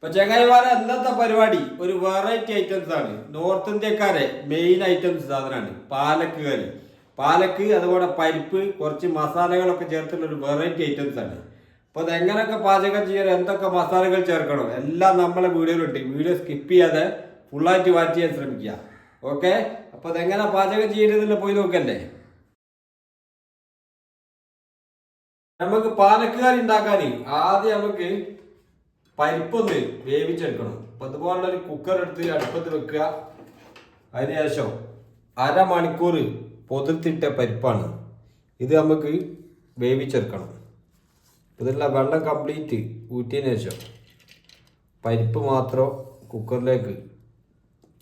ഇപ്പൊ ചങ്ങായിമാരെ ഇന്നത്തെ പരിപാടി ഒരു വെറൈറ്റി ഐറ്റംസ് ആണ്. നോർത്ത് ഇന്ത്യക്കാരെ മെയിൻ ഐറ്റംസ് സാധനമാണ്. പാലക്ക് കറി പാലക്ക് അതുപോലെ പരിപ്പ് കുറച്ച് മസാലകളൊക്കെ ചേർത്തുള്ള ഒരു വെറൈറ്റി ഐറ്റംസ് ആണ്. അപ്പോൾ അതെങ്ങനെയൊക്കെ പാചകം ചെയ്യാൻ എന്തൊക്കെ മസാലകൾ ചേർക്കണം എല്ലാം നമ്മളെ വീഡിയോയിലുണ്ട്. വീഡിയോ സ്കിപ്പ് ചെയ്യാതെ ഫുള്ളായിട്ട് വാച്ച് ചെയ്യാൻ ശ്രമിക്കുക. ഓക്കെ അപ്പൊ അതെങ്ങനെ പാചകം ചെയ്യരുന്നില്ല പോയി നോക്കല്ലേ? നമുക്ക് പാലക്കുകാരി ഉണ്ടാക്കാൻ ആദ്യം നമുക്ക് പരിപ്പൊന്ന് വേവിച്ചെടുക്കണം. അപ്പൊ അതുപോലുള്ള ഒരു കുക്കർ എടുത്ത് അടുപ്പത്ത് വെക്കുക. അതിനുശേഷം അരമണിക്കൂർ പൊതിർത്തിട്ട പരിപ്പാണ്. ഇത് നമുക്ക് വേവിച്ചെടുക്കണം. ഇതിലുള്ള വെള്ളം കംപ്ലീറ്റ് ഊറ്റിയതിന് ശേഷം പരിപ്പ് മാത്രം കുക്കറിലേക്ക്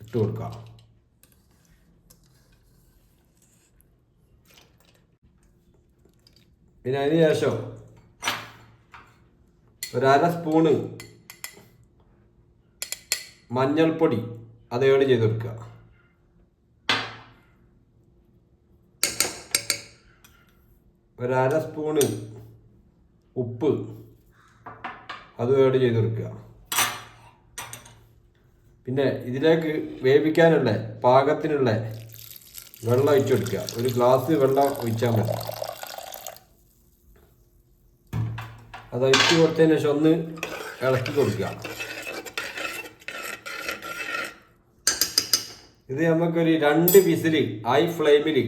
ഇട്ട് കൊടുക്കാം പിന്നെ അതിന് ശേഷം ഒരു അര സ്പൂണ് മഞ്ഞൾപ്പൊടി അത് ഏഡ് ചെയ്ത് കൊടുക്കുക. അര സ്പൂണ് ഉപ്പ് അത് ഏഡ് ചെയ്ത് കൊടുക്കുക. പിന്നെ ഇതിലേക്ക് വേവിക്കാനുള്ള പാകത്തിനുള്ള വെള്ളം ഒഴിച്ചു കൊടുക്കുക. ഒരു ഗ്ലാസ് വെള്ളം ഒഴിച്ചാൽ മതി. അത് ഒഴിച്ച് കൊടുത്തതിന് ശേഷം ഒന്ന് ഇളക്കി കൊടുക്കുക. ഇത് നമുക്കൊരു രണ്ട് വിസിൽ ഹൈ ഫ്ലെയിമിൽ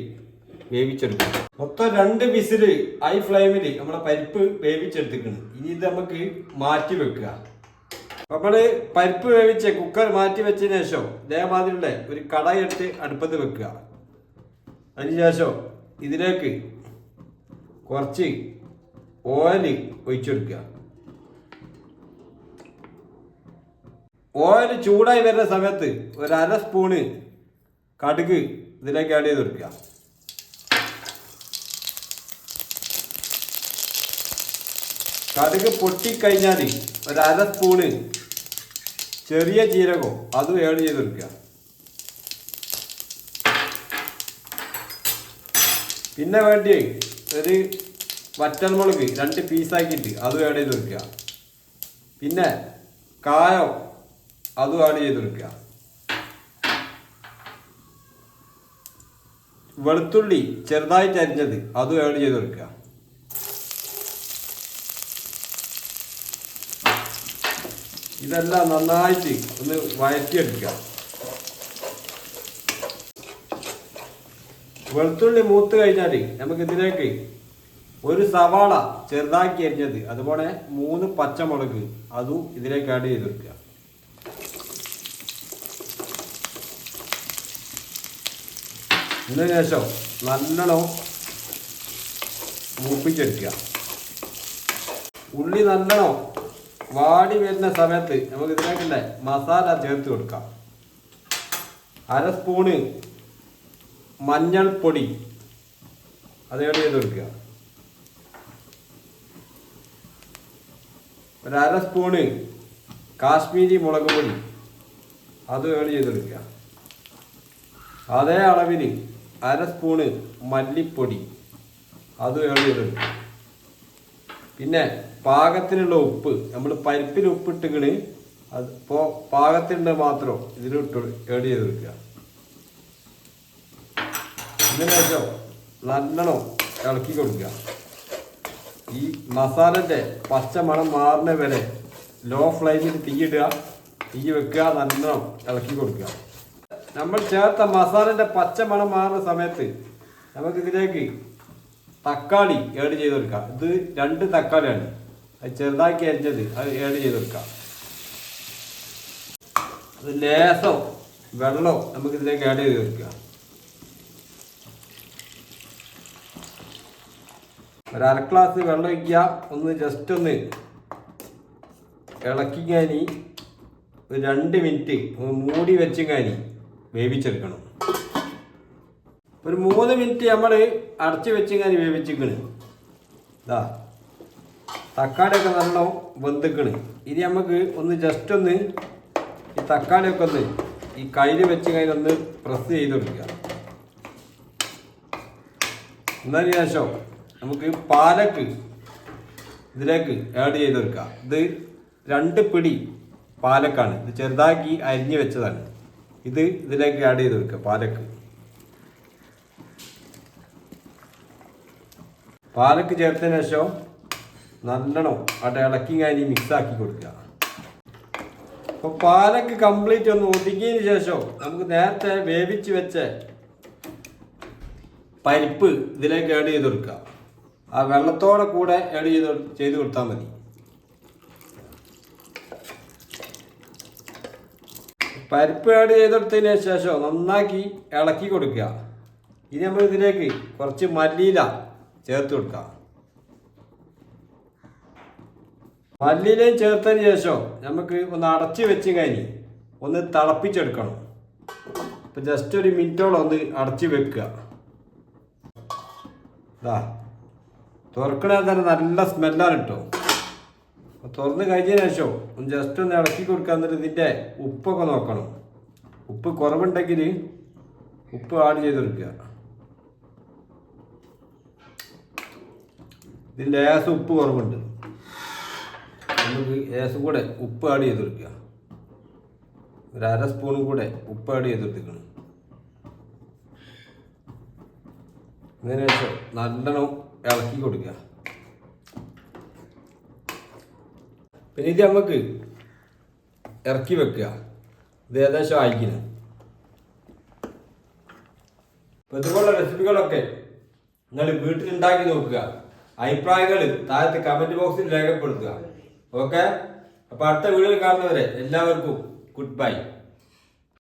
വേവിച്ചെടുക്കണം മൊത്തം രണ്ട് വിസിൽ ഹൈ ഫ്ലെയിമിൽ നമ്മളെ പരിപ്പ് വേവിച്ചെടുത്തിക്കണം ഇനി ഇത് നമുക്ക് മാറ്റി വെക്കുക. നമ്മൾ പരിപ്പ് വേവിച്ച് കുക്കർ മാറ്റി വെച്ചതിന് ശേഷം ഇതേമാതിരിയുള്ള ഒരു കടായി അടുപ്പത്ത് വെക്കുക. അതിനുശേഷം ഇതിലേക്ക് കുറച്ച് ഓയിൽ ഒഴിച്ചെടുക്കുക. ഓയിൽ ചൂടായി വരുന്ന സമയത്ത് ഒരു അര സ്പൂണ് കടുക് ഇതിലേക്ക് ആഡ് ചെയ്ത് കൊടുക്കുക. കടുക് പൊട്ടിക്കഴിഞ്ഞാൽ ഒരു അര സ്പൂണ് ചെറിയ ജീരകവും അതും ആഡ് ചെയ്ത് കൊടുക്കുക. പിന്നെ വേണ്ടി ഒരു വറ്റൽമുളക് രണ്ട് പീസാക്കിയിട്ട് അതും ആഡ് ചെയ്ത് കൊടുക്കുക. പിന്നെ കായം അതും ആഡ് ചെയ്ത് കൊടുക്കുക. വെളുത്തുള്ളി ചെറുതായി അരിഞ്ഞത് അതും ആഡ് ചെയ്ത് കൊടുക്കുക ഇതെല്ലാം നന്നായിട്ട് ഒന്ന് വഴറ്റിയെടുക്കുക. വെളുത്തുള്ളി മൂത്ത് കഴിഞ്ഞാൽ നമുക്ക് ഇതിലേക്ക് ഒരു സവാള ചെറുതാക്കി അരിഞ്ഞത് അതുപോലെ മൂന്ന് പച്ചമുളക് അതും ഇതിലേക്ക് ആഡ് ചെയ്ത് വെക്കുക. ഇതിന് ശേഷം നല്ലോണം മൂപ്പിച്ചെടുക്കുക. ഉള്ളി നല്ലോണം വാടി വരുന്ന സമയത്ത് നമുക്ക് ഇതിനേക്കല്ലേ മസാല ചേർത്ത് കൊടുക്കാം. അര സ്പൂണ് മഞ്ഞൾപ്പൊടി അതേപോലെ ചെയ്ത് കൊടുക്കുക. ഒരു അര സ്പൂണ് കാശ്മീരി മുളക് പൊടി അത് ഏഡ് ചെയ്ത് കൊടുക്കുക. അതേ അളവിൽ അര സ്പൂണ് മല്ലിപ്പൊടി. അത് വേണ്ടിയിടും പിന്നെ പാകത്തിനുള്ള ഉപ്പ്. നമ്മൾ പരിപ്പിൽ ഉപ്പിട്ടിക്കണ് അത് ഇപ്പോൾ പാകത്തിന്റെ മാത്രം ഇതിലിട്ട് ഏഡ് ചെയ്ത് വെക്കുക. ഇതിന് ശേഷം നല്ലോണം ഇളക്കി കൊടുക്കുക. ഈ മസാലന്റെ പച്ച മണം മാറുന്ന വരെ ലോ ഫ്ലെയിമിൽ തീയിടുക. തീ വെക്കുക നല്ലോണം ഇളക്കി കൊടുക്കുക. നമ്മൾ ചേർത്ത മസാലന്റെ പച്ച മണം മാറുന്ന സമയത്ത് നമുക്കിതിലേക്ക് തക്കാളി ഏഡ് ചെയ്ത് കൊടുക്കാം ഇത് രണ്ട് തക്കാളിയാണ്. അത് ചെറുതാക്കി അരിഞ്ഞത് അത് ഏഡ് ചെയ്ത് കൊടുക്കാം അത് ലേസോ വെള്ളമോ നമുക്ക് ഇതിലേക്ക് ആഡ് ചെയ്ത് കൊടുക്കാം ഒരു അര ഗ്ലാസ് വെള്ളം ഒഴിക്കുക. ഒന്ന് ജസ്റ്റ് ഒന്ന് ഇളക്കി കഴിഞ്ഞ് ഒരു രണ്ട് മിനിറ്റ് മൂടി വെച്ച് വേവിച്ചെടുക്കണം. ഒരു മൂന്ന് മിനിറ്റ് നമ്മൾ അടച്ച് വെച്ച് ഇങ്ങനെ വേവിച്ചിക്കണ്. ഇതാ തക്കാളിയൊക്കെ നല്ല വെന്തിക്കണ്. ഇനി നമുക്ക് ഒന്ന് ജസ്റ്റ് ഒന്ന് ഈ തക്കാളിയൊക്കെ ഒന്ന് ഈ കയ്യിൽ വെച്ച് കഴിഞ്ഞാൽ ഒന്ന് പ്രസ് ചെയ്ത് കൊടുക്കുക എന്നതിന് ശേഷം നമുക്ക് പാലക്ക് ഇതിലേക്ക് ആഡ് ചെയ്ത് കൊടുക്കുക ഇത് രണ്ട് പിടി പാലക്കാണ്. ഇത് ചെറുതാക്കി അരിഞ്ഞ് വെച്ചതാണ്. ഇത് ഇതിലേക്ക് ആഡ് ചെയ്ത് വെക്കുക പാലക്ക്. പാലക്ക് ചേർത്തതിന് ശേഷം നല്ലോണം അവിടെ ഇളക്കി കഴിഞ്ഞ് മിക്സ് ആക്കി കൊടുക്കുക. അപ്പോൾ പാലക്ക് കംപ്ലീറ്റ് ഒന്ന് ഒതുങ്ങിയതിന് ശേഷം നമുക്ക് നേരത്തെ വേവിച്ച് വെച്ച പരിപ്പ് ഇതിലേക്ക് ആഡ് ചെയ്ത് കൊടുക്കുക. ആ വെള്ളത്തോടെ കൂടെ ആഡ് ചെയ്ത് ചെയ്ത് കൊടുത്താൽ മതി. പരിപ്പ് ആഡ് ചെയ്തെടുത്തതിന് ശേഷം നന്നാക്കി ഇളക്കി കൊടുക്കുക. ഇനി നമ്മൾ ഇതിലേക്ക് കുറച്ച് മല്ലിയില ചേർത്ത് കൊടുക്കുക മല്ലിയിലയും ചേർത്തതിന് ശേഷം നമുക്ക് ഒന്ന് അടച്ച് വെച്ച് കഴിഞ്ഞ് ഒന്ന് തിളപ്പിച്ചെടുക്കണം. ഇപ്പം ജസ്റ്റ് ഒരു മിനിറ്റോളം ഒന്ന് അടച്ച് വെക്കുക. ഇതാ തുറക്കണേ തന്നെ നല്ല സ്മെല്ലാണ് കേട്ടോ തുറന്ന് കഴിഞ്ഞതിന് ശേഷം ഒന്ന് ജസ്റ്റ് ഒന്ന് ഇളക്കി എന്നിട്ട് ഇതിന്റെ ഉപ്പൊക്കെ നോക്കണം. ഉപ്പ് കുറവുണ്ടെങ്കിൽ ഉപ്പ് ആഡ് ചെയ്ത് കൊടുക്കുക. ഇതിൽ ലേസ് ഉപ്പ് കുറവുണ്ട്. നമുക്ക് ലേസും കൂടെ ഉപ്പ് ആഡ് ചെയ്ത് കൊടുക്കുക. ഒരു അര സ്പൂണും കൂടെ ഉപ്പ് ആഡ് ചെയ്ത് കൊടുക്കണം അതിനുശേഷം നല്ലോണം ഇളക്കി കൊടുക്കുക. പിന്നെ ഇത് നമുക്ക് ഇറക്കി വെക്കുക ഇത് ഏകദേശം അയക്കുന്നു അപ്പോൾ ഇതുപോലുള്ള റെസിപ്പികളൊക്കെ നിങ്ങൾ വീട്ടിലുണ്ടാക്കി നോക്കുക. അഭിപ്രായങ്ങൾ താഴത്തെ കമന്റ് ബോക്സിൽ രേഖപ്പെടുത്തുക. ഓക്കെ അപ്പോൾ അടുത്ത വീഡിയോയിൽ കാണുന്നവരെ എല്ലാവർക്കും ഗുഡ് ബൈ